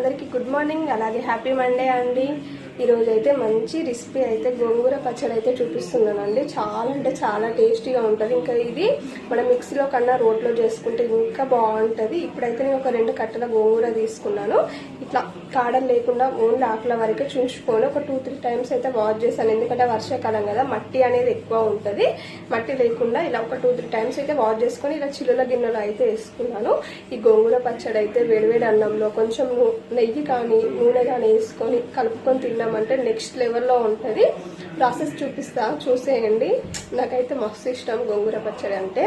అందరికీ good morning అలాగే happy Monday అండి. ఈరోజు అయితే మంచి రెసిపీ అయితే గోంగూర పచ్చడి అయితే చూపిస్తున్నానండి. చాలా అంటే చాలా టేస్టీగా ఉంటుంది. ఇంకా ఇది మనం మిక్సీలో కన్నా రోట్లో చేసుకుంటే ఇంకా బాగుంటుంది. ఇప్పుడైతే నేను ఒక రెండు కట్టల గోంగూర తీసుకున్నాను. ఇట్లా కాడలు లేకుండా ఓన్లీ ఆకుల వరకే చూసుకొని ఒక టూ త్రీ టైమ్స్ అయితే వాష్ చేశాను. ఎందుకంటే వర్షాకాలం కదా మట్టి అనేది ఎక్కువ ఉంటుంది. మట్టి లేకుండా ఇలా ఒక టూ త్రీ టైమ్స్ అయితే వాష్ చేసుకొని ఇలా చిల్లుల గిన్నెలో అయితే వేసుకున్నాను. ఈ గోంగూర పచ్చడి అయితే వేడివేడి అన్నంలో కొంచెం నెయ్యి కానీ నూనె కానీ వేసుకొని కలుపుకొని తిన్నాం అంటే నెక్స్ట్ లెవెల్లో ఉంటుంది. ప్రాసెస్ చూపిస్తా చూసేయండి. నాకైతే మస్తు ఇష్టం గోంగూర పచ్చడి అంటే.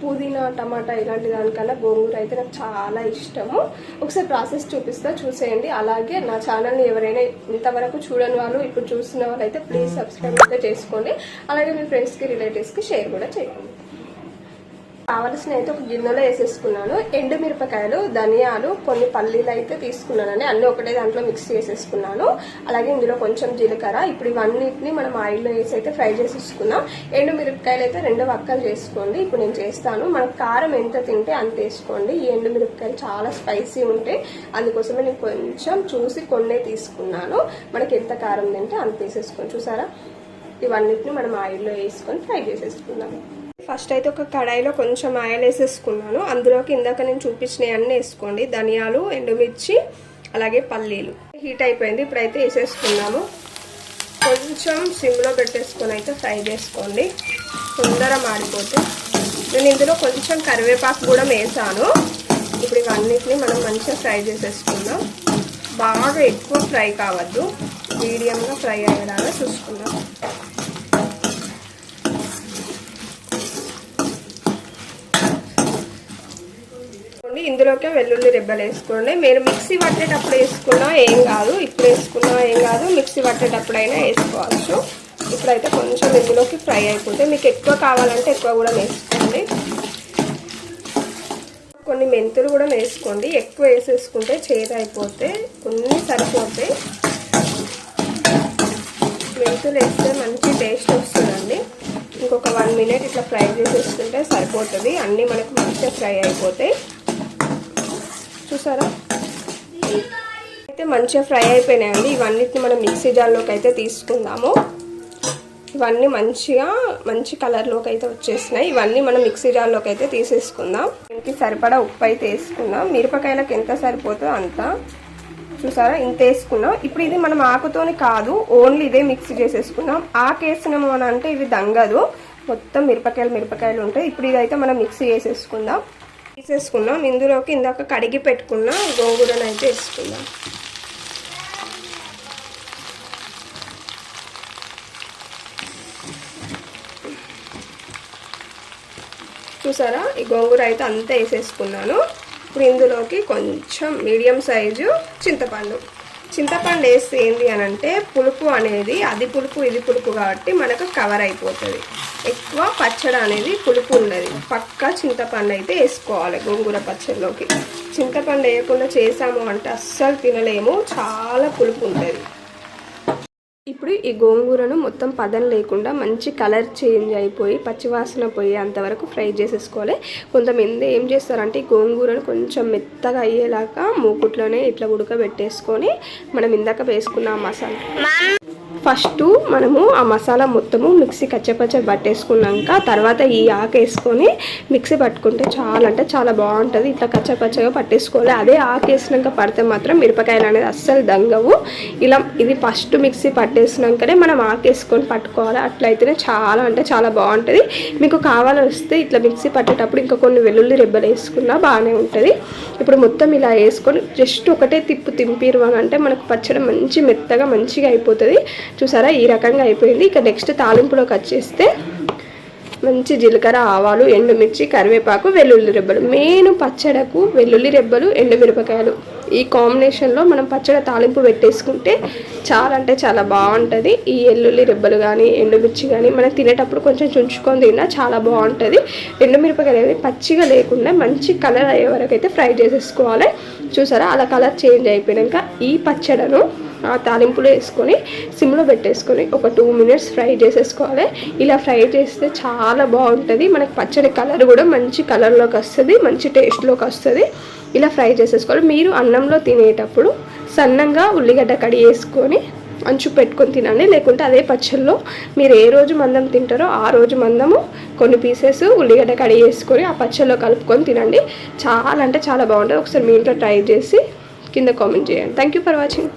పుదీనా టమాటా ఇలాంటి దానికన్నా గోంగూర అయితే నాకు చాలా ఇష్టము. ఒకసారి ప్రాసెస్ చూపిస్తా చూసేయండి. అలాగే నా ఛానల్ని ఎవరైనా ఇంతవరకు చూడని వాళ్ళు ఇప్పుడు చూసిన వాళ్ళు అయితే ప్లీజ్ సబ్స్క్రైబ్ అయితే చేసుకోండి. అలాగే మీ ఫ్రెండ్స్కి రిలేటివ్స్కి షేర్ కూడా చేయండి. కావలసిన అయితే ఒక గిన్నెలో వేసేసుకున్నాను. ఎండు మిరపకాయలు ధనియాలు కొన్ని పల్లీలు అయితే తీసుకున్నానండి. అన్ని ఒకటే దాంట్లో మిక్స్ చేసేసుకున్నాను. అలాగే ఇందులో కొంచెం జీలకర్ర. ఇప్పుడు ఇవన్నిటిని మనం ఆయిల్లో వేసి అయితే ఫ్రై చేసేసుకున్నాం ఎండు మిరపకాయలు అయితే రెండు వక్కలు చేసుకోండి. ఇప్పుడు నేను చేస్తాను. మనకు కారం ఎంత తింటే అంత వేసుకోండి. ఈ ఎండు మిరపకాయలు చాలా స్పైసీ ఉంటాయి. అందుకోసమే నేను కొంచెం చూసి కొన్నే తీసుకున్నాను. మనకి ఎంత కారం తింటే అంత వేసేసుకోండి. చూసారా? ఇవన్నిటిని మనం ఆయిల్లో వేసుకొని ఫ్రై చేసేసుకుందాం. ఫస్ట్ అయితే ఒక కడాయిలో కొంచెం ఆయిల్ వేసేసుకున్నాను. అందులోకి ఇందాక నేను చూపించినవి అన్నీ వేసుకోండి. ధనియాలు ఎండుమిర్చి అలాగే పల్లీలు. హీట్ అయిపోయింది. ఇప్పుడైతే వేసేసుకున్నాము. కొంచెం సిమ్లో పెట్టేసుకొని అయితే ఫ్రై చేసుకోండి. తొందర మాడిపోతే నేను ఇందులో కొంచెం కరివేపాకు కూడా వేసాను. ఇప్పుడు ఇవన్నిటిని మనం మంచిగా ఫ్రై చేసేసుకుందాం. బాగా ఎక్కువ ఫ్రై కావద్దు. మీడియంగా ఫ్రై అయ్యేలాగా చూసుకుందాం. ఇందులోకే వెల్లుల్లి రెబ్బలు వేసుకోండి. మీరు మిక్సీ పట్టేటప్పుడు వేసుకున్నా ఏం కాదు. ఇప్పుడు వేసుకున్నా ఏం కాదు. మిక్సీ పట్టేటప్పుడైనా వేసుకోవచ్చు. ఇప్పుడైతే కొంచెం ఇందులోకి ఫ్రై అయిపోతే మీకు ఎక్కువ కావాలంటే ఎక్కువ కూడా వేసుకోండి. కొన్ని మెంతులు కూడా వేసుకోండి. ఎక్కువ వేసేసుకుంటే చేదు అయిపోతే కొన్ని సరిపోతాయి. మెంతులు వేస్తే మంచి టేస్ట్ వస్తుందండి. ఇంకొక వన్ మినిట్ ఇట్లా ఫ్రై చేసేసుకుంటే సరిపోతుంది. అన్నీ మనకు మంచిగా ఫ్రై అయిపోతాయి. చూసారా? అయితే మంచిగా ఫ్రై అయిపోయినాయండి. ఇవన్నిటిని మనం మిక్సీ జార్లోకి అయితే తీసుకుందాము. ఇవన్నీ మంచిగా మంచి కలర్లోకి అయితే వచ్చేసినాయి. ఇవన్నీ మనం మిక్సీ జార్లోకి అయితే తీసేసుకుందాం. దీనికి సరిపడా ఉప్పు అయితే వేసుకుందాం. మిరపకాయలకు ఎంత సరిపోతుందో అంత. చూసారా? ఇంత వేసుకున్నాం. ఇప్పుడు ఇది మనం ఆకుతోని కాదు ఓన్లీ ఇదే మిక్సీ చేసేసుకున్నాం ఆకు వేసినాము అని అంటే ఇవి దంగదు. మొత్తం మిరపకాయలు మిరపకాయలు ఉంటాయి. ఇప్పుడు ఇదైతే మనం మిక్సీ చేసేసుకుందాం. తీసేసుకున్నాం ఇందులోకి ఇందాక కడిగి పెట్టుకున్న గోంగూరను అయితే వేసుకుందాం. చూసారా? ఈ గోంగూర అయితే అంతా వేసేసుకున్నాను. ఇప్పుడు ఇందులోకి కొంచెం మీడియం సైజు చింతపండు. చింతపండు వేస్తే ఏంటి అని అంటే పులుపు అనేది అది పులుపు ఇది పులుపు కాబట్టి మనకు కవర్ అయిపోతుంది. ఎక్కువ పచ్చడి అనేది పులుపు ఉండదు. పక్కా చింతపండు అయితే వేసుకోవాలి గోంగూర పచ్చడిలోకి. చింతపండు వేయకుండా చేసాము అంటే అస్సలు తినలేము. చాలా పులుపు ఉంటుంది. ఇప్పుడు ఈ గోంగూరను మొత్తం పదం లేకుండా మంచి కలర్ చేంజ్ అయిపోయి పచ్చివాసన పోయి అంతవరకు ఫ్రై చేసేసుకోవాలి. కొంతమంది ఏం చేస్తారంటే ఈ గోంగూరను కొంచెం మెత్తగా అయ్యేలాగా మూకుట్లోనే ఇట్లా ఉడకబెట్టేసుకొని మనం ఇందాక వేసుకున్న మసాలా. ఫస్ట్ మనము ఆ మసాలా మొత్తము మిక్సీ కచ్చపచ్చ పట్టేసుకున్నాక తర్వాత ఈ ఆకు వేసుకొని మిక్సీ పట్టుకుంటే చాలా అంటే చాలా బాగుంటుంది. ఇట్లా కచ్చపచ్చగా పట్టేసుకోవాలి. అదే ఆకు వేసినాక పడితే మాత్రం మిరపకాయలు అనేది అస్సలు దంగవు. ఇలా ఇది ఫస్ట్ మిక్సీ పట్టేసినాకనే మనం ఆకు వేసుకొని పట్టుకోవాలి. అట్లయితేనే చాలా అంటే చాలా బాగుంటుంది. మీకు కావాలొస్తే ఇట్లా మిక్సీ పట్టేటప్పుడు ఇంకా కొన్ని వెల్లుల్లి రెబ్బలు వేసుకున్నా బాగానే ఉంటుంది. ఇప్పుడు మొత్తం ఇలా వేసుకొని జస్ట్ ఒకటే తిప్పు తింపిరు అని అంటే మనకు పచ్చడి మంచి మెత్తగా మంచిగా అయిపోతుంది. చూసారా? ఈ రకంగా అయిపోయింది. ఇక నెక్స్ట్ తాలింపులోకి వచ్చేస్తే మంచి జీలకర్ర ఆవాలు ఎండుమిర్చి కరివేపాకు వెల్లుల్లి రెబ్బలు. మెయిన్ పచ్చడకు వెల్లుల్లి రెబ్బలు ఎండుమిరపకాయలు. ఈ కాంబినేషన్లో మనం పచ్చడి తాలింపు పెట్టేసుకుంటే చాలా అంటే చాలా బాగుంటుంది. ఈ ఎల్లుల్లి రెబ్బలు కానీ ఎండుమిర్చి కానీ మనం తినేటప్పుడు కొంచెం చుంచుకొని తిన్నా చాలా బాగుంటుంది. ఎండుమిరపకాయలు అనేది పచ్చిగా లేకుండా మంచి కలర్ అయ్యే వరకు అయితే ఫ్రై చేసేసుకోవాలి. చూసారా? అలా కలర్ చేంజ్ అయిపోయాక ఈ పచ్చడను ఆ తాలింపులో వేసుకొని సిమ్లో పెట్టేసుకొని ఒక టూ మినిట్స్ ఫ్రై చేసేసుకోవాలి. ఇలా ఫ్రై చేస్తే చాలా బాగుంటుంది. మనకి పచ్చడి కలర్ కూడా మంచి కలర్లోకి వస్తుంది మంచి టేస్ట్లోకి వస్తుంది. ఇలా ఫ్రై చేసేసుకోవాలి. మీరు అన్నంలో తినేటప్పుడు సన్నంగా ఉల్లిగడ్డ కడి వేసుకొని అంచు పెట్టుకొని తినండి. లేకుంటే అదే పచ్చళ్ళలో మీరు ఏ రోజు మందం తింటారో ఆ రోజు మందము కొన్ని పీసెస్ ఉల్లిగడ్డ కడి వేసుకొని ఆ పచ్చళ్ళలో కలుపుకొని తినండి. చాలా అంటే చాలా బాగుంటుంది. ఒకసారి మీ ఇంట్లో ట్రై చేసి కింద కామెంట్ చేయండి. Thank you for watching